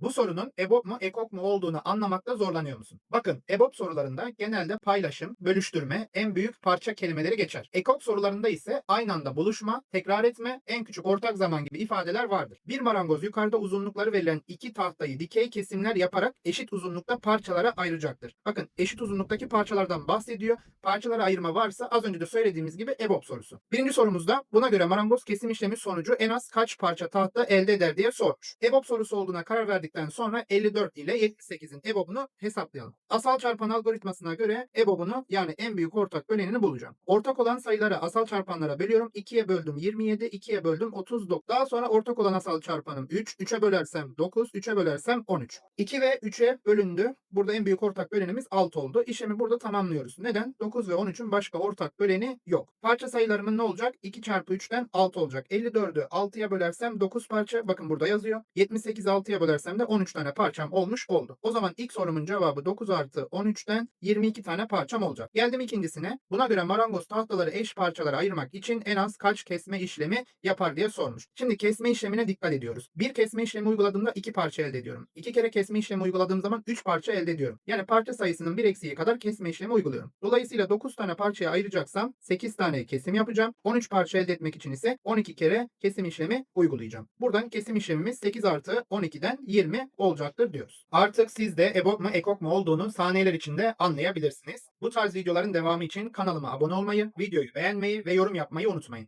Bu sorunun EBOB mu EKOK mu olduğunu anlamakta zorlanıyor musun? Bakın EBOB sorularında genelde paylaşım, bölüştürme, en büyük parça kelimeleri geçer. EKOK sorularında ise aynı anda buluşma, tekrar etme, en küçük ortak zaman gibi ifadeler vardır. Bir marangoz yukarıda uzunlukları verilen iki tahtayı dikey kesimler yaparak eşit uzunlukta parçalara ayıracaktır. Bakın eşit uzunluktaki parçalardan bahsediyor. Parçalara ayırma varsa az önce de söylediğimiz gibi EBOB sorusu. Birinci sorumuzda buna göre marangoz kesim işlemi sonucu en az kaç parça tahta elde eder diye sormuş. EBOB sorusu olduğuna karar verdikten sonra 54 ile 78'in EBOB'unu hesaplayalım. Asal çarpan algoritmasına göre EBOB'unu yani en büyük ortak bölenini bulacağım. Ortak olan sayıları asal çarpanlara bölüyorum. 2'ye böldüm 27, 2'ye böldüm 39. Daha sonra ortak olan asal çarpanım 3, 3'e bölersem 9, 3'e bölersem 13. 2 ve 3'e bölündü. Burada en büyük ortak bölenimiz 6 oldu. İşlemi burada tamamlıyoruz. Neden? 9 ve 13'ün başka ortak böleni yok. Parça sayılarımın ne olacak? 2 çarpı 3'ten 6 olacak. 54'ü 6'ya bölersem 9 parça. Bakın burada yazıyor. 78'i 6'ya bölersem de 13 tane parçam olmuş oldu. O zaman ilk sorumun cevabı 9 artı 13'ten 22 tane parçam olacak. Geldim ikincisine. Buna göre marangoz tahtaları eş parçalara ayırmak için en az kaç kesme işlemi yapar diye sormuş. Şimdi kesme işlemine dikkat ediyoruz. Bir kesme işlemi uyguladığımda iki parça elde ediyorum. İki kere kesme işlemi uyguladığım zaman 3 parça elde ediyorum. Yani parça sayısının bir eksiği kadar kesme işlemi uyguluyorum. Dolayısıyla 9 tane parçaya ayıracaksam 8 tane kesim yapacağım. 13 parça elde etmek için ise 12 kere kesim işlemi uygulayacağım. Buradan kesim işlemimiz 8 artı 12'den 20 olacaktır diyoruz. Artık siz de EBOB mu EKOK mu olduğunu saniyeler içinde anlayabilirsiniz. Bu tarz videoların devamı için kanalıma abone olmayı, videoyu beğenmeyi ve yorum yapmayı unutmayın.